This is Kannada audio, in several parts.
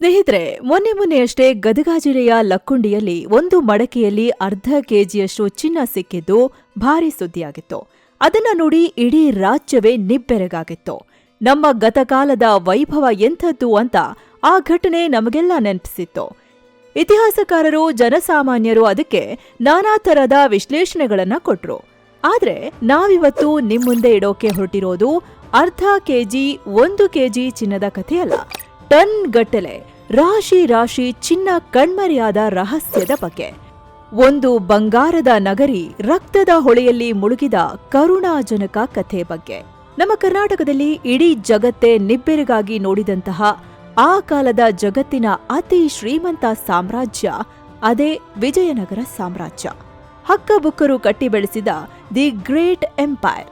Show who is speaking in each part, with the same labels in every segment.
Speaker 1: ಸ್ನೇಹಿತರೆ, ಮೊನ್ನೆ ಮೊನ್ನೆಯಷ್ಟೇ ಗದಗ ಜಿಲ್ಲೆಯ ಲಕ್ಕುಂಡಿಯಲ್ಲಿ ಒಂದು ಮಡಕೆಯಲ್ಲಿ ಅರ್ಧ ಕೆಜಿಯಷ್ಟು ಚಿನ್ನ ಸಿಕ್ಕಿದ್ದು ಭಾರಿ ಸುದ್ದಿಯಾಗಿತ್ತು. ಅದನ್ನ ನೋಡಿ ಇಡೀ ರಾಜ್ಯವೇ ನಿಬ್ಬೆರಗಾಗಿತ್ತು. ನಮ್ಮ ಗತಕಾಲದ ವೈಭವ ಎಂಥದ್ದು ಅಂತ ಆ ಘಟನೆ ನಮಗೆಲ್ಲ ನೆನಪಿಸಿತ್ತು. ಇತಿಹಾಸಕಾರರು, ಜನಸಾಮಾನ್ಯರು ಅದಕ್ಕೆ ನಾನಾ ತರದ ವಿಶ್ಲೇಷಣೆಗಳನ್ನ ಕೊಟ್ರು. ಆದ್ರೆ ನಾವಿವತ್ತು ನಿಮ್ಮ ಮುಂದೆ ಇಡೋಕೆ ಹೊರಟಿರೋದು ಅರ್ಧ ಕೆಜಿ, ಒಂದು ಕೆಜಿ ಚಿನ್ನದ ಕಥೆಯಲ್ಲ. ಟನ್ ಗಟ್ಟಲೆ ರಾಶಿ ರಾಶಿ ಚಿನ್ನ ಕಣ್ಮರೆಯಾದ ರಹಸ್ಯದ ಬಗ್ಗೆ. ಒಂದು ಬಂಗಾರದ ನಗರಿ ರಕ್ತದ ಹೊಳೆಯಲ್ಲಿ ಮುಳುಗಿದ ಕರುಣಾಜನಕ ಕಥೆ ಬಗ್ಗೆ. ನಮ್ಮ ಕರ್ನಾಟಕದಲ್ಲಿ ಇಡೀ ಜಗತ್ತೇ ನಿಬ್ಬೆರಗಾಗಿ ನೋಡಿದಂತಹ ಆ ಕಾಲದ ಜಗತ್ತಿನ ಅತಿ ಶ್ರೀಮಂತ ಸಾಮ್ರಾಜ್ಯ, ಅದೇ ವಿಜಯನಗರ ಸಾಮ್ರಾಜ್ಯ. ಹಕ್ಕಬುಕ್ಕರು ಕಟ್ಟಿ ಬೆಳೆಸಿದ ದಿ ಗ್ರೇಟ್ ಎಂಪೈರ್.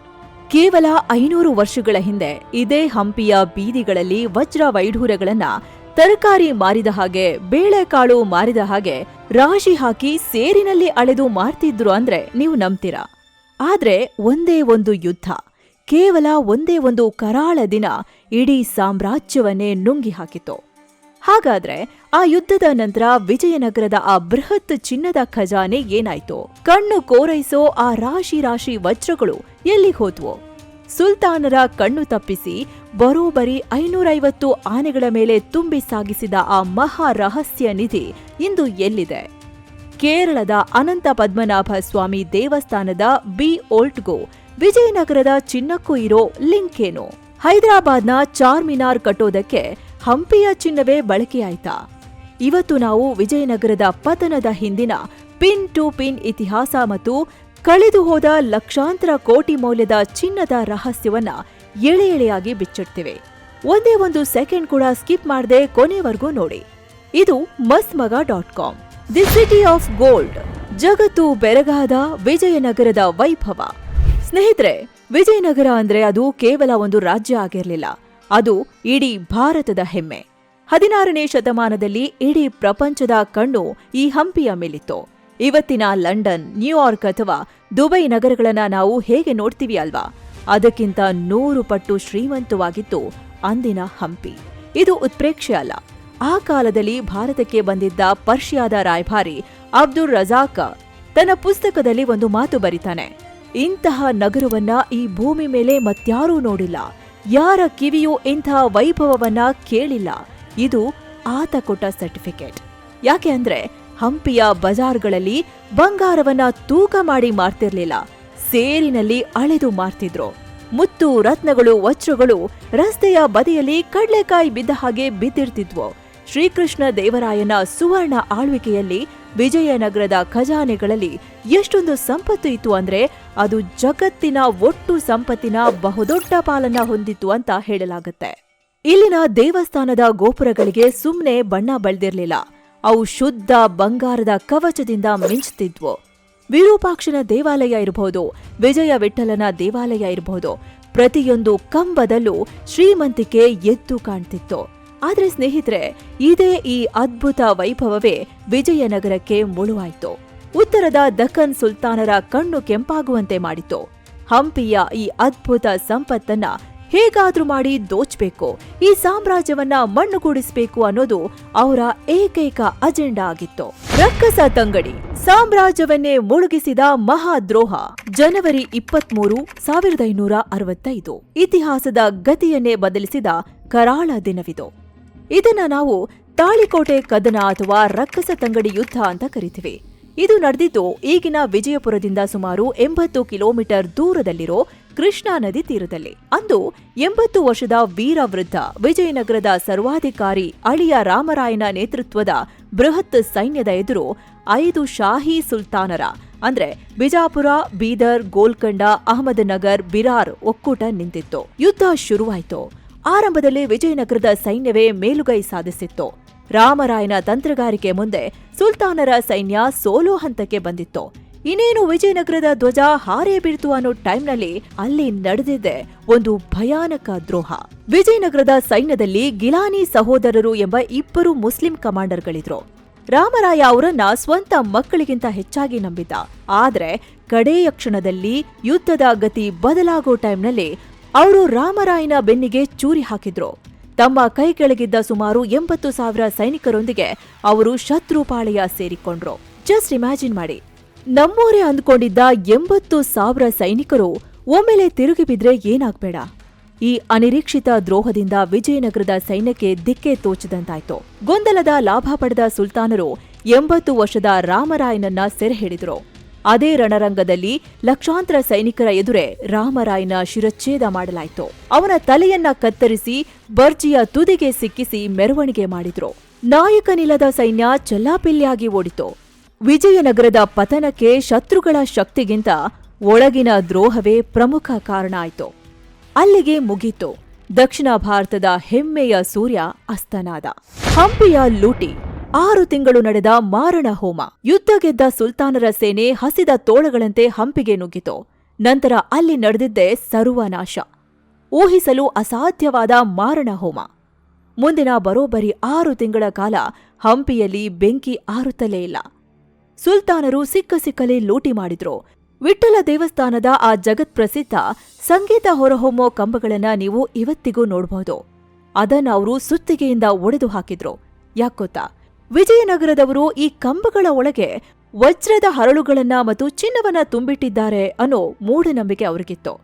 Speaker 1: ಕೇವಲ ಐನೂರು ವರ್ಷಗಳ ಹಿಂದೆ ಇದೇ ಹಂಪಿಯ ಬೀದಿಗಳಲ್ಲಿ ವಜ್ರ ವೈಢೂರ್ಯಗಳನ್ನ ತರಕಾರಿ ಮಾರಿದ ಹಾಗೆ, ಬೇಳೆಕಾಳು ಮಾರಿದ ಹಾಗೆ ರಾಶಿ ಹಾಕಿ ಸೇರಿನಲ್ಲಿ ಅಳೆದು ಮಾರ್ತಿದ್ರು ಅಂದ್ರೆ ನೀವು ನಂಬ್ತೀರಾ? ಆದ್ರೆ ಒಂದೇ ಒಂದು ಯುದ್ಧ, ಕೇವಲ ಒಂದೇ ಒಂದು ಕರಾಳ ದಿನ ಇಡೀ ಸಾಮ್ರಾಜ್ಯವನ್ನೇ ನುಂಗಿ ಹಾಕಿತು ಹಾಗಾದ್ರೆ ಆ ಯುದ್ಧದ ನಂತರ ವಿಜಯನಗರದ ಆ ಬೃಹತ್ ಚಿನ್ನದ ಖಜಾನೆ ಏನಾಯ್ತು? ಕಣ್ಣು ಕೋರೈಸೋ ಆ ರಾಶಿ ರಾಶಿ ವಜ್ರಗಳು ಎಲ್ಲಿ ಹೋದ್ವು? ಸುಲ್ತಾನರ ಕಣ್ಣು ತಪ್ಪಿಸಿ ಬರೋಬರಿ ಐನೂರೈವತ್ತು ಆನೆಗಳ ಮೇಲೆ ತುಂಬಿ ಸಾಗಿಸಿದ ಆ ಮಹಾ ರಹಸ್ಯ ನಿಧಿ ಇಂದು ಎಲ್ಲಿದೆ? ಕೇರಳದ ಅನಂತ ಪದ್ಮನಾಭ ಸ್ವಾಮಿ ದೇವಸ್ಥಾನದ ಬಿ ಓಲ್ಟ್ಗೂ, ವಿಜಯನಗರದ ಚಿನ್ನಕ್ಕೂ ಇರೋ ಲಿಂಕ್ ಏನು ಹೈದರಾಬಾದ್ನ ಚಾರ್ಮಿನಾರ್ ಕಟ್ಟೋದಕ್ಕೆ ಹಂಪಿಯ ಚಿನ್ನವೇ ಬಳಕೆಯಾಯ್ತಾ? ಇವತ್ತು ನಾವು ವಿಜಯನಗರದ ಪತನದ ಹಿಂದಿನ ಪಿನ್ ಟು ಪಿನ್ ಇತಿಹಾಸ ಮತ್ತು ಕಳೆದು ಹೋದ ಲಕ್ಷಾಂತರ ಕೋಟಿ ಮೌಲ್ಯದ ಚಿನ್ನದ ರಹಸ್ಯವನ್ನ ಎಳೆ ಎಳೆಯಾಗಿ ಬಿಚ್ಚಿಡ್ತೇವೆ. ಒಂದೇ ಒಂದು ಸೆಕೆಂಡ್ ಕೂಡ ಸ್ಕಿಪ್ ಮಾಡದೆ ಕೊನೆವರೆಗೂ ನೋಡಿ. ಇದು ಮಸ್ಮಗ dot com. The city of gold, ಜಗತ್ತು ಬೆರಗಾದ ವಿಜಯನಗರದ ವೈಭವ. ಸ್ನೇಹಿತರೆ, ವಿಜಯನಗರ ಅಂದ್ರೆ ಅದು ಕೇವಲ ಒಂದು ರಾಜ್ಯ ಆಗಿರಲಿಲ್ಲ. ಅದು ಇಡೀ ಭಾರತದ ಹೆಮ್ಮೆ. ಹದಿನಾರನೇ ಶತಮಾನದಲ್ಲಿ ಇಡೀ ಪ್ರಪಂಚದ ಕಣ್ಣು ಈ ಹಂಪಿಯ ಮೇಲಿತ್ತು. ಇವತ್ತಿನ ಲಂಡನ್ ನ್ಯೂಯಾರ್ಕ್ ಅಥವಾ ದುಬೈ ನಗರಗಳನ್ನ ನಾವು ಹೇಗೆ ನೋಡ್ತೀವಿ ಅಲ್ವಾ? ಅದಕ್ಕಿಂತ ನೂರು ಪಟ್ಟು ಶ್ರೀಮಂತವಾಗಿತ್ತು ಅಂದಿನ ಹಂಪಿ. ಇದು ಉತ್ಪ್ರೇಕ್ಷೆ ಅಲ್ಲ. ಆ ಕಾಲದಲ್ಲಿ ಭಾರತಕ್ಕೆ ಬಂದಿದ್ದ ಪರ್ಷಿಯಾದ ರಾಯಭಾರಿ ಅಬ್ದುಲ್ ರಜಾಕ್ ತನ್ನ ಪುಸ್ತಕದಲ್ಲಿ ಒಂದು ಮಾತು ಬರಿತಾನೆ, ಇಂತಹ ನಗರವನ್ನ ಈ ಭೂಮಿ ಮೇಲೆ ಮತ್ಯಾರೂ ನೋಡಿಲ್ಲ. ಯಾರ ಕಿವಿಯೂ ಇಂತಹ ವೈಭವವನ್ನ ಕೇಳಿಲ್ಲ. ಇದು ಆತ ಕೊಟ್ಟ ಸರ್ಟಿಫಿಕೇಟ್. ಯಾಕೆ ಅಂದ್ರೆ ಹಂಪಿಯ ಬಜಾರ್ಗಳಲ್ಲಿ ಬಂಗಾರವನ್ನ ತೂಕ ಮಾಡಿ ಮಾರ್ತಿರ್ಲಿಲ್ಲ. ಸೇರಿನಲ್ಲಿ ಅಳೆದು ಮಾರ್ತಿದ್ರು. ಮುತ್ತು ರತ್ನಗಳು, ವಜ್ರಗಳು ರಸ್ತೆಯ ಬದಿಯಲ್ಲಿ ಕಡ್ಲೆಕಾಯಿ ಬಿದ್ದ ಹಾಗೆ ಬಿದ್ದಿರ್ತಿದ್ವು. ಶ್ರೀಕೃಷ್ಣ ದೇವರಾಯನ ಸುವರ್ಣ ಆಳ್ವಿಕೆಯಲ್ಲಿ ವಿಜಯನಗರದ ಖಜಾನೆಗಳಲ್ಲಿ ಎಷ್ಟೊಂದು ಸಂಪತ್ತು ಇತ್ತು ಅಂದ್ರೆ ಅದು ಜಗತ್ತಿನ ಒಟ್ಟು ಸಂಪತ್ತಿನ ಬಹುದೊಡ್ಡ ಪಾಲನ್ನ ಹೊಂದಿತ್ತು ಅಂತ ಹೇಳಲಾಗುತ್ತೆ. ಇಲ್ಲಿನ ದೇವಸ್ಥಾನದ ಗೋಪುರಗಳಿಗೆ ಸುಮ್ಮನೆ ಬಣ್ಣ ಬಳದಿರಲಿಲ್ಲ. ಅವು ಶುದ್ಧ ಬಂಗಾರದ ಕವಚದಿಂದ ಮಿಂಚುತ್ತಿದ್ವು. ವಿರೂಪಾಕ್ಷನ ದೇವಾಲಯ ಇರಬಹುದು ವಿಜಯ ವಿಠಲನ ದೇವಾಲಯ ಇರಬಹುದು ಪ್ರತಿಯೊಂದು ಕಂಬದಲ್ಲೂ ಶ್ರೀಮಂತಿಕೆ ಎದ್ದು ಕಾಣ್ತಿತ್ತು. ಆದ್ರೆ ಸ್ನೇಹಿತರೆ, ಇದೇ ಈ ಅದ್ಭುತ ವೈಭವವೇ ವಿಜಯನಗರಕ್ಕೆ ಮುಳುವಾಯಿತು. ಉತ್ತರದ ದಖನ್ ಸುಲ್ತಾನರ ಕಣ್ಣು ಕೆಂಪಾಗುವಂತೆ ಮಾಡಿತು. ಹಂಪಿಯ ಈ ಅದ್ಭುತ ಸಂಪತ್ತನ್ನ ಹೇಗಾದ್ರೂ ಮಾಡಿ ದೋಚ್ಬೇಕು, ಈ ಸಾಮ್ರಾಜ್ಯವನ್ನ ಮಣ್ಣುಗೂಡಿಸಬೇಕು ಅನ್ನೋದು ಅವರ ಏಕೈಕ ಅಜೆಂಡಾ ಆಗಿತ್ತು. ರಕ್ಕಸ ತಂಗಡಿ, ಸಾಮ್ರಾಜ್ಯವನ್ನೇ ಮುಳುಗಿಸಿದ ಮಹಾದ್ರೋಹ, ಜನವರಿ ಇಪ್ಪತ್ಮೂರು, ಸಾವಿರದ ಐನೂರ ಅರವತ್ತೈದು. ಇತಿಹಾಸದ ಗತಿಯನ್ನೇ ಬದಲಿಸಿದ ಕರಾಳ ದಿನವಿದು. ಇದನ್ನ ನಾವು ತಾಳಿಕೋಟೆ ಕದನ ಅಥವಾ ರಕ್ಕಸ ತಂಗಡಿ ಯುದ್ಧ ಅಂತ ಕರಿತೀವಿ. ಇದು ನಡೆದಿದ್ದು ಈಗಿನ ವಿಜಯಪುರದಿಂದ ಸುಮಾರು ಎಂಬತ್ತು ಕಿಲೋಮೀಟರ್ ದೂರದಲ್ಲಿರೋ ಕೃಷ್ಣಾ ನದಿ ತೀರದಲ್ಲಿ. ಅಂದು ಎಂಬತ್ತು ವರ್ಷದ ವೀರ ವೃದ್ಧ ವಿಜಯನಗರದ ಸರ್ವಾಧಿಕಾರಿ ಅಳಿಯ ರಾಮರಾಯನ ನೇತೃತ್ವದ ಬೃಹತ್ ಸೈನ್ಯದ ಎದುರು ಐದು ಶಾಹಿ ಸುಲ್ತಾನರ, ಅಂದ್ರೆ ಬಿಜಾಪುರ, ಬೀದರ್, ಗೋಲ್ಕಂಡ, ಅಹಮದ್ ನಗರ್, ಬಿರಾರ್ ಒಕ್ಕೂಟ ನಿಂತಿತ್ತು. ಯುದ್ಧ ಶುರುವಾಯಿತು. ಆರಂಭದಲ್ಲಿ ವಿಜಯನಗರದ ಸೈನ್ಯವೇ ಮೇಲುಗೈ ಸಾಧಿಸಿತ್ತು. ರಾಮರಾಯನ ತಂತ್ರಗಾರಿಕೆ ಮುಂದೆ ಸುಲ್ತಾನರ ಸೈನ್ಯ ಸೋಲೋ ಹಂತಕ್ಕೆ ಬಂದಿತ್ತು. ಇನ್ನೇನು ವಿಜಯನಗರದ ಧ್ವಜ ಹಾರೇ ಬೀಳ್ತು ಅನ್ನೋ ಟೈಮ್ನಲ್ಲಿ ಅಲ್ಲಿ ನಡೆದಿದೆ ಒಂದು ಭಯಾನಕ ದ್ರೋಹ. ವಿಜಯನಗರದ ಸೈನ್ಯದಲ್ಲಿ ಗಿಲಾನಿ ಸಹೋದರರು ಎಂಬ ಇಬ್ಬರು ಮುಸ್ಲಿಂ ಕಮಾಂಡರ್ಗಳಿದ್ರು. ರಾಮರಾಯ ಅವರನ್ನ ಸ್ವಂತ ಮಕ್ಕಳಿಗಿಂತ ಹೆಚ್ಚಾಗಿ ನಂಬಿದ್ದ. ಆದ್ರೆ ಕಡೆಯ ಕ್ಷಣದಲ್ಲಿ ಯುದ್ಧದ ಗತಿ ಬದಲಾಗೋ ಟೈಮ್ನಲ್ಲಿ ಅವರು ರಾಮರಾಯನ ಬೆನ್ನಿಗೆ ಚೂರಿ ಹಾಕಿದ್ರು. ತಮ್ಮ ಕೈ ಕೆಳಗಿದ್ದ ಸುಮಾರು ಎಂಬತ್ತು ಸಾವಿರ ಸೈನಿಕರೊಂದಿಗೆ ಅವರು ಶತ್ರುಪಾಳೆಯ ಸೇರಿಕೊಂಡ್ರು. ಜಸ್ಟ್ ಇಮ್ಯಾಜಿನ್ ಮಾಡಿ. ನಮ್ಮೋರೇ ಅಂದ್ಕೊಂಡಿದ್ದ ಎಂಬತ್ತು ಸಾವಿರ ಸೈನಿಕರು ಒಮ್ಮೆಲೆ ತಿರುಗಿ ಬಿದ್ರೆ ಏನಾಗ್ಬೇಡ. ಈ ಅನಿರೀಕ್ಷಿತ ದ್ರೋಹದಿಂದ ವಿಜಯನಗರದ ಸೈನ್ಯಕ್ಕೆ ದಿಕ್ಕೆ ತೋಚದಂತಾಯ್ತು. ಗೊಂದಲದ ಲಾಭ ಪಡೆದ ಸುಲ್ತಾನರು ಎಂಬತ್ತು ವರ್ಷದ ರಾಮರಾಯನನ್ನ ಸೆರೆ ಹಿಡಿದ್ರು. ಅದೇ ರಣರಂಗದಲ್ಲಿ ಲಕ್ಷಾಂತರ ಸೈನಿಕರ ಎದುರೇ ರಾಮರಾಯನ ಶಿರಚ್ಛೇದ ಮಾಡಲಾಯಿತು. ಅವನ ತಲೆಯನ್ನ ಕತ್ತರಿಸಿ ಬರ್ಜಿಯ ತುದಿಗೆ ಸಿಕ್ಕಿಸಿ ಮೆರವಣಿಗೆ ಮಾಡಿದ್ರು. ನಾಯಕನಿಲ್ಲದ ಸೈನ್ಯ ಚೆಲ್ಲಾಪಿಲ್ಲಿಯಾಗಿ ಓಡಿತು. ವಿಜಯನಗರದ ಪತನಕ್ಕೆ ಶತ್ರುಗಳ ಶಕ್ತಿಗಿಂತ ಒಳಗಿನ ದ್ರೋಹವೇ ಪ್ರಮುಖ ಕಾರಣ ಆಯಿತು. ಅಲ್ಲಿಗೆ ಮುಗೀತು. ದಕ್ಷಿಣ ಭಾರತದ ಹೆಮ್ಮೆಯ ಸೂರ್ಯ ಅಸ್ತನಾದ. ಹಂಪಿಯ ಲೂಟಿ. ಆರು ತಿಂಗಳು ನಡೆದ ಮಾರಣ ಹೋಮ. ಯುದ್ಧ ಗೆದ್ದ ಸುಲ್ತಾನರ ಸೇನೆ ಹಸಿದ ತೋಳಗಳಂತೆ ಹಂಪಿಗೆ ನುಗ್ಗಿತು. ನಂತರ ಅಲ್ಲಿ ನಡೆದಿದ್ದೇ ಸರ್ವನಾಶ ಊಹಿಸಲು ಅಸಾಧ್ಯವಾದ ಮಾರಣ ಹೋಮ. ಮುಂದಿನ ಬರೋಬ್ಬರಿ ಆರು ತಿಂಗಳ ಕಾಲ ಹಂಪಿಯಲ್ಲಿ ಬೆಂಕಿ ಆರುತ್ತಲೇ ಇಲ್ಲ. ಸುಲ್ತಾನರು ಸಿಕ್ಕ ಸಿಕ್ಕಲೇ ಲೂಟಿ ಮಾಡಿದ್ರು. ವಿಠ್ಠಲ ದೇವಸ್ಥಾನದ ಆ ಜಗತ್ಪ್ರಸಿದ್ಧ ಸಂಗೀತ ಹೊರಹೊಮ್ಮೋ ಕಂಬಗಳನ್ನ ನೀವು ಇವತ್ತಿಗೂ ನೋಡಬಹುದು ಅದನ್ನ ಅವರು ಸುತ್ತಿಗೆಯಿಂದ ಒಡೆದು ಹಾಕಿದ್ರು. ಯಾಕೊತ್ತಾ ವಿಜಯನಗರದವರು ಈ ಕಂಬಗಳ ಒಳಗೆ ವಜ್ರದ ಹರಳುಗಳನ್ನ ಮತ್ತು ಚಿನ್ನವನ್ನ ತುಂಬಿಟ್ಟಿದ್ದಾರೆ ಅನ್ನೋ ಮೂಢನಂಬಿಕೆ ಅವರಿಗಿತ್ತು.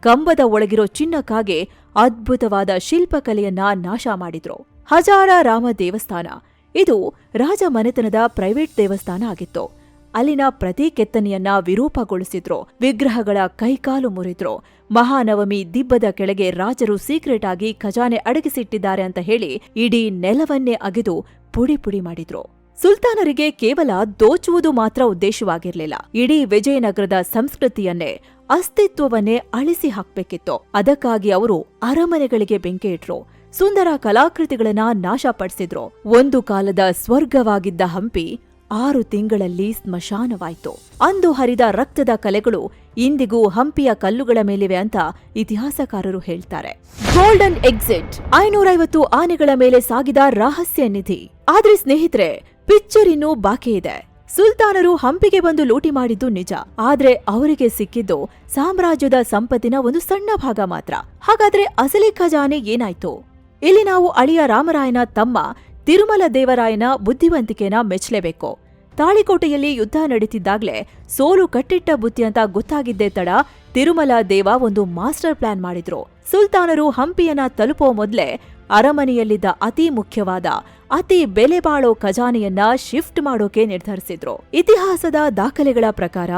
Speaker 1: ಕಂಬದ ಒಳಗಿರೋ ಚಿನ್ನಕ್ಕಾಗಿ ಅದ್ಭುತವಾದ ಶಿಲ್ಪಕಲೆಯನ್ನ ನಾಶ ಮಾಡಿದ್ರು. ಹಜಾರ ರಾಮ ದೇವಸ್ಥಾನ. ಇದು ರಾಜ ಮನೆತನದ ಪ್ರೈವೇಟ್ ದೇವಸ್ಥಾನ ಆಗಿತ್ತು. ಅಲ್ಲಿನ ಪ್ರತಿ ಕೆತ್ತನೆಯನ್ನ ವಿರೂಪಗೊಳಿಸಿದ್ರು. ವಿಗ್ರಹಗಳ ಕೈಕಾಲು ಮುರಿದ್ರು. ಮಹಾನವಮಿ ದಿಬ್ಬದ ಕೆಳಗೆ ರಾಜರು ಸೀಕ್ರೆಟ್ ಆಗಿ ಖಜಾನೆ ಅಡಗಿಸಿಟ್ಟಿದ್ದಾರೆ ಅಂತ ಹೇಳಿ ಇಡೀ ನೆಲವನ್ನೇ ಅಗೆದು ಪುಡಿ ಪುಡಿ ಮಾಡಿದ್ರು. ಸುಲ್ತಾನರಿಗೆ ಕೇವಲ ದೋಚುವುದು ಮಾತ್ರ ಉದ್ದೇಶವಾಗಿರ್ಲಿಲ್ಲ. ಇಡೀ ವಿಜಯನಗರದ ಸಂಸ್ಕೃತಿಯನ್ನೇ, ಅಸ್ತಿತ್ವವನ್ನೇ ಅಳಿಸಿ ಹಾಕ್ಬೇಕಿತ್ತು. ಅದಕ್ಕಾಗಿ ಅವರು ಅರಮನೆಗಳಿಗೆ ಬೆಂಕಿ ಇಟ್ರು. ಸುಂದರ ಕಲಾಕೃತಿಗಳನ್ನ ನಾಶಪಡಿಸಿದ್ರು. ಒಂದು ಕಾಲದ ಸ್ವರ್ಗವಾಗಿದ್ದ ಹಂಪಿ ಆರು ತಿಂಗಳಲ್ಲಿ ಸ್ಮಶಾನವಾಯಿತು. ಅಂದು ಹರಿದ ರಕ್ತದ ಕಲೆಗಳು ಇಂದಿಗೂ ಹಂಪಿಯ ಕಲ್ಲುಗಳ ಮೇಲಿವೆ ಅಂತ ಇತಿಹಾಸಕಾರರು ಹೇಳ್ತಾರೆ. ಗೋಲ್ಡನ್ ಎಕ್ಸಿಟ್ ಐನೂರೈವತ್ತು ಆನೆಗಳ ಮೇಲೆ ಸಾಗಿದ ರಹಸ್ಯ ನಿಧಿ. ಆದ್ರೆ ಸ್ನೇಹಿತರೆ ಪಿಕ್ಚರ್ ಇನ್ನೂ ಬಾಕಿ ಇದೆ. ಸುಲ್ತಾನರು ಹಂಪಿಗೆ ಬಂದು ಲೂಟಿ ಮಾಡಿದ್ದು ನಿಜ. ಆದ್ರೆ ಅವರಿಗೆ ಸಿಕ್ಕಿದ್ದು ಸಾಮ್ರಾಜ್ಯದ ಸಂಪತ್ತಿನ ಒಂದು ಸಣ್ಣ ಭಾಗ ಮಾತ್ರ. ಹಾಗಾದ್ರೆ ಅಸಲಿ ಖಜಾನೆ ಏನಾಯ್ತು? ಇಲ್ಲಿ ನಾವು ಅಳಿಯ ರಾಮರಾಯನ ತಮ್ಮ ತಿರುಮಲ ದೇವರಾಯನ ಬುದ್ಧಿವಂತಿಕೆನ ಮೆಚ್ಚಲೇಬೇಕು. ತಾಳಿಕೋಟೆಯಲ್ಲಿ ಯುದ್ಧ ನಡೀತಿದ್ದಾಗ್ಲೇ ಸೋಲು ಕಟ್ಟಿಟ್ಟ ಬುದ್ಧಿ ಅಂತ ಗೊತ್ತಾಗಿದ್ದೇ ತಡ ತಿರುಮಲ ದೇವ ಒಂದು ಮಾಸ್ಟರ್ ಪ್ಲಾನ್ ಮಾಡಿದ್ರು. ಸುಲ್ತಾನರು ಹಂಪಿಯನ್ನ ತಲುಪೋ ಮೊದಲೇ ಅರಮನೆಯಲ್ಲಿದ್ದ ಅತಿ ಮುಖ್ಯವಾದ, ಅತಿ ಬೆಲೆ ಬಾಳೋ ಖಜಾನೆಯನ್ನ ಶಿಫ್ಟ್ ಮಾಡೋಕೆ ನಿರ್ಧರಿಸಿದ್ರು. ಇತಿಹಾಸದ ದಾಖಲೆಗಳ ಪ್ರಕಾರ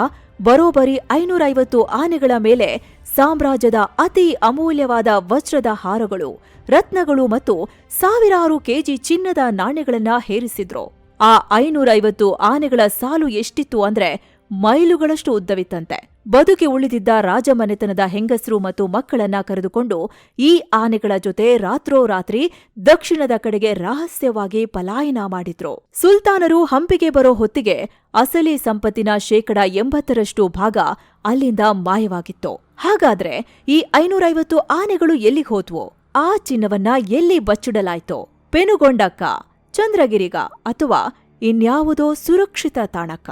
Speaker 1: ಬರೋಬ್ಬರಿ ಐನೂರೈವತ್ತು ಆನೆಗಳ ಮೇಲೆ ಸಾಮ್ರಾಜ್ಯದ ಅತಿ ಅಮೂಲ್ಯವಾದ ವಜ್ರದ ಹಾರಗಳು, ರತ್ನಗಳು ಮತ್ತು ಸಾವಿರಾರು ಕೆಜಿ ಚಿನ್ನದ ನಾಣ್ಯಗಳನ್ನ ಹೇರಿಸಿದ್ರು. ಆ ಐನೂರೈವತ್ತು ಆನೆಗಳ ಸಾಲು ಎಷ್ಟಿತ್ತು ಅಂದ್ರೆ ಮೈಲುಗಳಷ್ಟು ಉದ್ದವಿತ್ತಂತೆ. ಬದುಕಿ ಉಳಿದಿದ್ದ ರಾಜಮನೆತನದ ಹೆಂಗಸರು ಮತ್ತು ಮಕ್ಕಳನ್ನ ಕರೆದುಕೊಂಡು ಈ ಆನೆಗಳ ಜೊತೆ ರಾತ್ರೋರಾತ್ರಿ ದಕ್ಷಿಣದ ಕಡೆಗೆ ರಹಸ್ಯವಾಗಿ ಪಲಾಯನ ಮಾಡಿದ್ರು. ಸುಲ್ತಾನರು ಹಂಪಿಗೆ ಬರೋ ಹೊತ್ತಿಗೆ ಅಸಲಿ ಸಂಪತ್ತಿನ ಶೇಕಡ ಎಂಬತ್ತರಷ್ಟು ಭಾಗ ಅಲ್ಲಿಂದ ಮಾಯವಾಗಿತ್ತು. ಹಾಗಾದ್ರೆ ಈ ಐನೂರೈವತ್ತು ಆನೆಗಳು ಎಲ್ಲಿಗೆ ಹೋದ್ವು? ಆ ಚಿನ್ನವನ್ನ ಎಲ್ಲಿ ಬಚ್ಚಿಡಲಾಯ್ತು? ಪೆನುಗೊಂಡಕ್ಕ, ಚಂದ್ರಗಿರಿಗ ಅಥವಾ ಇನ್ಯಾವುದೋ ಸುರಕ್ಷಿತ ತಾಣಕ್ಕ?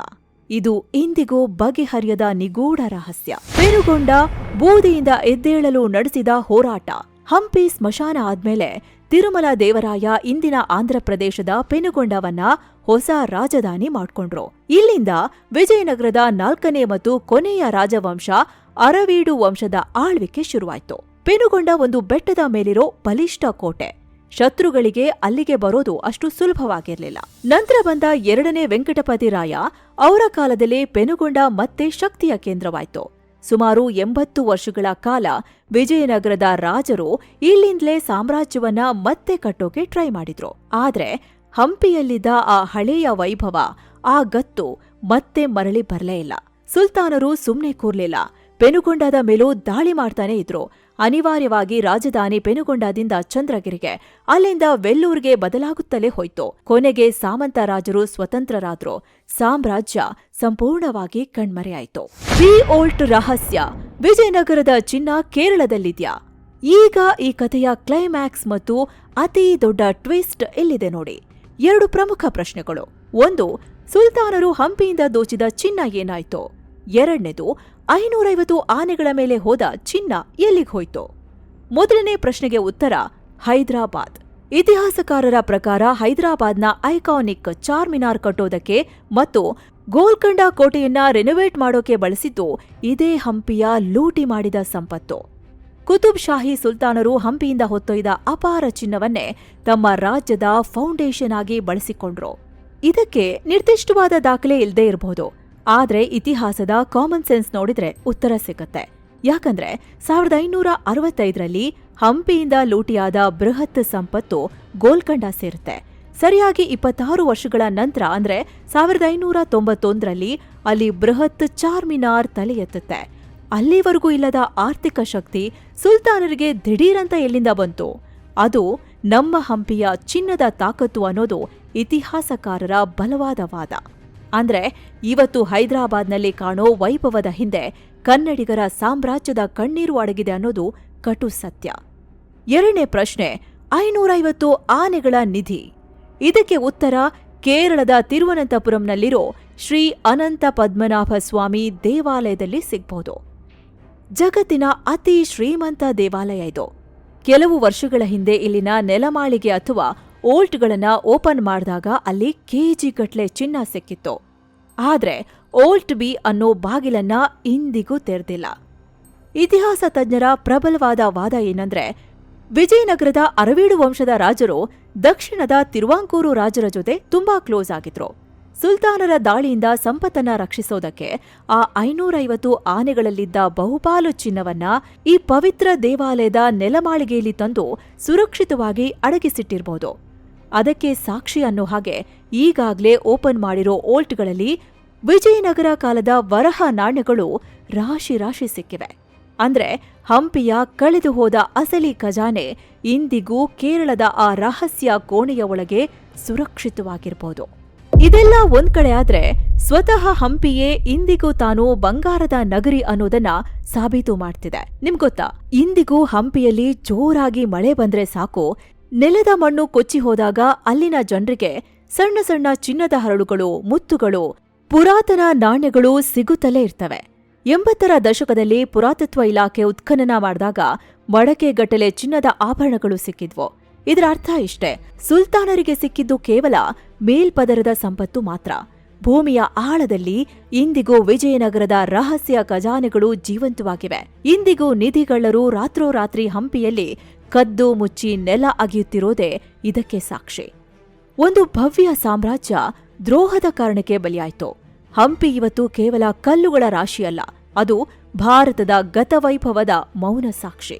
Speaker 1: ಇದು ಇಂದಿಗೂ ಬಗೆಹರಿಯದ ನಿಗೂಢ ರಹಸ್ಯ. ಪೆನುಗೊಂಡ ಬೂದಿಯಿಂದ ಎದ್ದೇಳಲು ನಡೆಸಿದ ಹೋರಾಟ. ಹಂಪಿ ಸ್ಮಶಾನ ಆದ್ಮೇಲೆ ತಿರುಮಲ ದೇವರಾಯ ಇಂದಿನ ಆಂಧ್ರಪ್ರದೇಶದ ಪೆನುಗೊಂಡವನ್ನ ಹೊಸ ರಾಜಧಾನಿ ಮಾಡ್ಕೊಂಡ್ರು. ಇಲ್ಲಿಂದ ವಿಜಯನಗರದ ನಾಲ್ಕನೇ ಮತ್ತು ಕೊನೆಯ ರಾಜವಂಶ ಅರವೀಡು ವಂಶದ ಆಳ್ವಿಕೆ ಶುರುವಾಯ್ತು. ಪೆನುಗೊಂಡ ಒಂದು ಬೆಟ್ಟದ ಮೇಲಿರೋ ಬಲಿಷ್ಠ ಕೋಟೆ. ಶತ್ರುಗಳಿಗೆ ಅಲ್ಲಿಗೆ ಬರೋದು ಅಷ್ಟು ಸುಲಭವಾಗಿರಲಿಲ್ಲ. ನಂತರ ಬಂದ ಎರಡನೇ ವೆಂಕಟಪತಿ ರಾಯ ಅವರ ಕಾಲದಲ್ಲಿ ಪೆನುಗೊಂಡ ಮತ್ತೆ ಶಕ್ತಿಯ ಕೇಂದ್ರವಾಯಿತು. ಸುಮಾರು ಎಂಬತ್ತು ವರ್ಷಗಳ ಕಾಲ ವಿಜಯನಗರದ ರಾಜರು ಇಲ್ಲಿಂದಲೇ ಸಾಮ್ರಾಜ್ಯವನ್ನ ಮತ್ತೆ ಕಟ್ಟೋಕೆ ಟ್ರೈ ಮಾಡಿದ್ರು. ಆದ್ರೆ ಹಂಪಿಯಲ್ಲಿದ್ದ ಆ ಹಳೆಯ ವೈಭವ, ಆ ಗತ್ತು ಮತ್ತೆ ಮರಳಿ ಬರಲೇ ಇಲ್ಲ. ಸುಲ್ತಾನರು ಸುಮ್ಮನೆ ಕೂರ್ಲಿಲ್ಲ. ಪೆನುಗೊಂಡದ ಮೇಲೂ ದಾಳಿ ಮಾಡ್ತಾನೆ ಇದ್ರು. ಅನಿವಾರ್ಯವಾಗಿ ರಾಜಧಾನಿ ಪೆನುಗೊಂಡದಿಂದ ಚಂದ್ರಗಿರಿಗೆ, ಅಲ್ಲಿಂದ ವೆಲ್ಲೂರ್ಗೆ ಬದಲಾಗುತ್ತಲೇ ಹೋಯ್ತು. ಕೊನೆಗೆ ಸಾಮಂತ ರಾಜರು ಸ್ವತಂತ್ರರಾದ್ರು. ಸಾಮ್ರಾಜ್ಯ ಸಂಪೂರ್ಣವಾಗಿ ಕಣ್ಮರೆಯಾಯಿತು. ಬಿ ಓಲ್ಟ್ ರಹಸ್ಯ, ವಿಜಯನಗರದ ಚಿನ್ನ ಕೇರಳದಲ್ಲಿದ್ಯಾ? ಈಗ ಈ ಕಥೆಯ ಕ್ಲೈಮ್ಯಾಕ್ಸ್ ಮತ್ತು ಅತಿ ದೊಡ್ಡ ಟ್ವಿಸ್ಟ್ ಎಲ್ಲಿದೆ ನೋಡಿ. ಎರಡು ಪ್ರಮುಖ ಪ್ರಶ್ನೆಗಳು. ಒಂದು, ಸುಲ್ತಾನರು ಹಂಪಿಯಿಂದ ದೋಚಿದ ಚಿನ್ನ ಏನಾಯ್ತು? ಎರಡನೇದು ಐನೂರೈವತ್ತು ಆನೆಗಳ ಮೇಲೆ ಹೋದ ಚಿನ್ನ ಎಲ್ಲಿಗೆ ಹೋಯ್ತು? ಮೊದಲನೇ ಪ್ರಶ್ನೆಗೆ ಉತ್ತರ, ಹೈದರಾಬಾದ್. ಇತಿಹಾಸಕಾರರ ಪ್ರಕಾರ ಹೈದರಾಬಾದ್ನ ಐಕಾನಿಕ್ ಚಾರ್ಮಿನಾರ್ ಕಟ್ಟೋದಕ್ಕೆ ಮತ್ತು ಗೋಲ್ಕಂಡ ಕೋಟೆಯನ್ನ ರೆನೋವೇಟ್ ಮಾಡೋಕೆ ಬಳಸಿದ್ದು ಇದೇ ಹಂಪಿಯ ಲೂಟಿ ಮಾಡಿದ ಸಂಪತ್ತು. ಕುತುಬ್ ಶಾಹಿ ಸುಲ್ತಾನರು ಹಂಪಿಯಿಂದ ಹೊತ್ತೊಯ್ದ ಅಪಾರ ಚಿನ್ನವನ್ನೇ ತಮ್ಮ ರಾಜ್ಯದ ಫೌಂಡೇಶನ್ ಆಗಿ ಬಳಸಿಕೊಂಡ್ರು. ಇದಕ್ಕೆ ನಿರ್ದಿಷ್ಟವಾದ ದಾಖಲೆ ಇಲ್ಲದೆ ಇರಬಹುದು ಆದ್ರೆ ಇತಿಹಾಸದ ಕಾಮನ್ ಸೆನ್ಸ್ ನೋಡಿದ್ರೆ ಉತ್ತರ ಸಿಗುತ್ತೆ. ಯಾಕಂದ್ರೆ ಸಾವಿರದ ಐನೂರ ಅರವತ್ತೈದರಲ್ಲಿ ಹಂಪಿಯಿಂದ ಲೂಟಿಯಾದ ಬೃಹತ್ ಸಂಪತ್ತು ಗೋಲ್ಕಂಡ ಸೇರುತ್ತೆ. ಸರಿಯಾಗಿ ಇಪ್ಪತ್ತಾರು ವರ್ಷಗಳ ನಂತರ ಅಂದ್ರೆ ಸಾವಿರದ ಐನೂರ ತೊಂಬತ್ತೊಂದರಲ್ಲಿ ಅಲ್ಲಿ ಬೃಹತ್ ಚಾರ್ಮಿನಾರ್ ತಲೆ ಎತ್ತುತ್ತೆ ಅಲ್ಲಿವರೆಗೂ ಇಲ್ಲದ ಆರ್ಥಿಕ ಶಕ್ತಿ ಸುಲ್ತಾನರಿಗೆ ದಿಢೀರಂತ ಎಲ್ಲಿಂದ ಬಂತು? ಅದು ನಮ್ಮ ಹಂಪಿಯ ಚಿನ್ನದ ತಾಕತ್ತು ಅನ್ನೋದು ಇತಿಹಾಸಕಾರರ ಬಲವಾದ ವಾದ. ಅಂದ್ರೆ ಇವತ್ತು ಹೈದರಾಬಾದ್ನಲ್ಲಿ ಕಾಣೋ ವೈಭವದ ಹಿಂದೆ ಕನ್ನಡಿಗರ ಸಾಮ್ರಾಜ್ಯದ ಕಣ್ಣೀರು ಅಡಗಿದೆ ಅನ್ನೋದು ಕಟು ಸತ್ಯ. ಎರಡನೇ ಪ್ರಶ್ನೆ, ಐನೂರೈವತ್ತು ಆನೆಗಳ ನಿಧಿ. ಇದಕ್ಕೆ ಉತ್ತರ ಕೇರಳದ ತಿರುವನಂತಪುರಂನಲ್ಲಿರೋ ಶ್ರೀ ಅನಂತ ಪದ್ಮನಾಭ ಸ್ವಾಮಿ ದೇವಾಲಯದಲ್ಲಿ ಸಿಗ್ಬೋದು. ಜಗತ್ತಿನ ಅತಿ ಶ್ರೀಮಂತ ದೇವಾಲಯ ಇದು. ಕೆಲವು ವರ್ಷಗಳ ಹಿಂದೆ ಇಲ್ಲಿನ ನೆಲಮಾಳಿಗೆ ಅಥವಾ ಓಲ್ಟ್ಗಳನ್ನು ಓಪನ್ ಮಾಡಿದಾಗ ಅಲ್ಲಿ ಕೆಜಿ ಗಟ್ಲೆ ಚಿನ್ನ ಸಿಕ್ಕಿತ್ತು. ಆದ್ರೆ ಓಲ್ಟ್ ಬಿ ಅನ್ನೋ ಬಾಗಿಲನ್ನ ಇಂದಿಗೂ ತೆರೆದಿಲ್ಲ. ಇತಿಹಾಸ ತಜ್ಞರ ಪ್ರಬಲವಾದ ವಾದ ಏನಂದ್ರೆ, ವಿಜಯನಗರದ ಅರವೀಡು ವಂಶದ ರಾಜರು ದಕ್ಷಿಣದ ತಿರುವಾಂಕೂರು ರಾಜರ ಜೊತೆ ತುಂಬಾ ಕ್ಲೋಸ್ ಆಗಿದ್ರು. ಸುಲ್ತಾನರ ದಾಳಿಯಿಂದ ಸಂಪತ್ತನ್ನ ರಕ್ಷಿಸೋದಕ್ಕೆ ಆ ಐನೂರೈವತ್ತು ಆನೆಗಳಲ್ಲಿದ್ದ ಬಹುಪಾಲು ಚಿನ್ನವನ್ನ ಈ ಪವಿತ್ರ ದೇವಾಲಯದ ನೆಲಮಾಳಿಗೆಯಲ್ಲಿ ತಂದು ಸುರಕ್ಷಿತವಾಗಿ ಅಡಗಿಸಿಟ್ಟಿರಬಹುದು ಅದಕ್ಕೆ ಸಾಕ್ಷಿ ಅನ್ನೋ ಹಾಗೆ ಈಗಾಗ್ಲೇ ಓಪನ್ ಮಾಡಿರೋ ಓಲ್ಟ್ಗಳಲ್ಲಿ ವಿಜಯನಗರ ಕಾಲದ ವರಹ ನಾಣ್ಯಗಳು ರಾಶಿ ರಾಶಿ ಸಿಕ್ಕಿವೆ. ಅಂದ್ರೆ ಹಂಪಿಯ ಕಳೆದು ಹೋದ ಅಸಲಿ ಖಜಾನೆ ಇಂದಿಗೂ ಕೇರಳದ ಆ ರಹಸ್ಯ ಕೋಣೆಯ ಒಳಗೆ ಸುರಕ್ಷಿತವಾಗಿರಬಹುದು ಇದೆಲ್ಲ ಒಂದ್ ಕಡೆ ಆದ್ರೆ ಸ್ವತಃ ಹಂಪಿಯೇ ಇಂದಿಗೂ ತಾನು ಬಂಗಾರದ ನಗರಿ ಅನ್ನೋದನ್ನ ಸಾಬೀತು ಮಾಡ್ತಿದೆ. ನಿಮ್ಗೊತ್ತಾ ಇಂದಿಗೂ ಹಂಪಿಯಲ್ಲಿ ಜೋರಾಗಿ ಮಳೆ ಬಂದ್ರೆ ಸಾಕು ನೆಲದ ಮಣ್ಣು ಕೊಚ್ಚಿ ಹೋದಾಗ ಅಲ್ಲಿನ ಜನರಿಗೆ ಸಣ್ಣ ಸಣ್ಣ ಚಿನ್ನದ ಹರಳುಗಳು, ಮುತ್ತುಗಳು, ಪುರಾತನ ನಾಣ್ಯಗಳು ಸಿಗುತ್ತಲೇ ಇರ್ತವೆ. ಎಂಬತ್ತರ ದಶಕದಲ್ಲಿ ಪುರಾತತ್ವ ಇಲಾಖೆ ಉತ್ಖನನ ಮಾಡಿದಾಗ ಮಡಕೆಗಟ್ಟಲೆ ಚಿನ್ನದ ಆಭರಣಗಳು ಸಿಕ್ಕಿದ್ವು. ಇದರ ಅರ್ಥ ಇಷ್ಟೇ, ಸುಲ್ತಾನರಿಗೆ ಸಿಕ್ಕಿದ್ದು ಕೇವಲ ಮೇಲ್ಪದರದ ಸಂಪತ್ತು ಮಾತ್ರ. ಭೂಮಿಯ ಆಳದಲ್ಲಿ ಇಂದಿಗೂ ವಿಜಯನಗರದ ರಹಸ್ಯ ಖಜಾನೆಗಳು ಜೀವಂತವಾಗಿವೆ. ಇಂದಿಗೂ ನಿಧಿಗಳ್ಳರು ರಾತ್ರೋರಾತ್ರಿ ಹಂಪಿಯಲ್ಲಿ ಕದ್ದು ಮುಚ್ಚಿ ನೆಲ ಅಗೆಯುತ್ತಿರೋದೇ ಇದಕ್ಕೆ ಸಾಕ್ಷಿ. ಒಂದು ಭವ್ಯ ಸಾಮ್ರಾಜ್ಯ ದ್ರೋಹದ ಕಾರಣಕ್ಕೆ ಬಲಿಯಾಯಿತು. ಹಂಪಿ ಇವತ್ತು ಕೇವಲ ಕಲ್ಲುಗಳ ರಾಶಿಯಲ್ಲ, ಅದು ಭಾರತದ ಗತವೈಭವದ ಮೌನ ಸಾಕ್ಷಿ.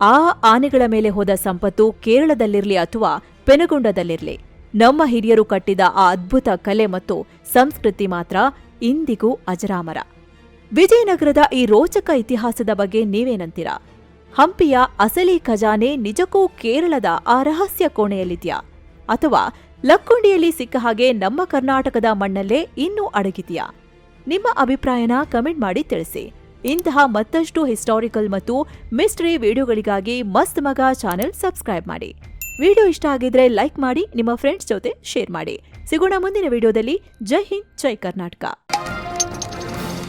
Speaker 1: ಆ ಆನೆಗಳ ಮೇಲೆ ಹೋದ ಸಂಪತ್ತು ಕೇರಳದಲ್ಲಿರಲಿ ಅಥವಾ ಪೆನಗೊಂಡದಲ್ಲಿರ್ಲಿ, ನಮ್ಮ ಹಿರಿಯರು ಕಟ್ಟಿದ ಆ ಅದ್ಭುತ ಕಲೆ ಮತ್ತು ಸಂಸ್ಕೃತಿ ಮಾತ್ರ ಇಂದಿಗೂ ಅಜರಾಮರ. ವಿಜಯನಗರದ ಈ ರೋಚಕ ಇತಿಹಾಸದ ಬಗ್ಗೆ ನೀವೇನಂತೀರಾ? ಹಂಪಿಯ ಅಸಲಿ ಖಜಾನೆ ನಿಜಕ್ಕೂ ಕೇರಳದ ಆ ರಹಸ್ಯ ಕೋಣೆಯಲ್ಲಿದೆಯಾ? ಅಥವಾ ಲಕ್ಕುಂಡಿಯಲ್ಲಿ ಸಿಕ್ಕ ಹಾಗೆ ನಮ್ಮ ಕರ್ನಾಟಕದ ಮಣ್ಣಲ್ಲೇ ಇನ್ನೂ ಅಡಗಿದೆಯಾ? ನಿಮ್ಮ ಅಭಿಪ್ರಾಯನ ಕಮೆಂಟ್ ಮಾಡಿ ತಿಳಿಸಿ. ಇಂತಹ ಮತ್ತಷ್ಟು ಹಿಸ್ಟಾರಿಕಲ್ ಮತ್ತು ಮಿಸ್ಟ್ರಿ ವಿಡಿಯೋಗಳಿಗಾಗಿ ಮಸ್ತ್ ಮಗ ಚಾನೆಲ್ ಸಬ್ಸ್ಕ್ರೈಬ್ ಮಾಡಿ. ವಿಡಿಯೋ ಇಷ್ಟ ಆಗಿದ್ರೆ ಲೈಕ್ ಮಾಡಿ, ನಿಮ್ಮ ಫ್ರೆಂಡ್ಸ್ ಜೊತೆ ಶೇರ್ ಮಾಡಿ. ಸಿಗೋಣ ಮುಂದಿನ ವಿಡಿಯೋದಲ್ಲಿ. ಜೈ ಹಿಂದ್, ಜೈ ಕರ್ನಾಟಕ.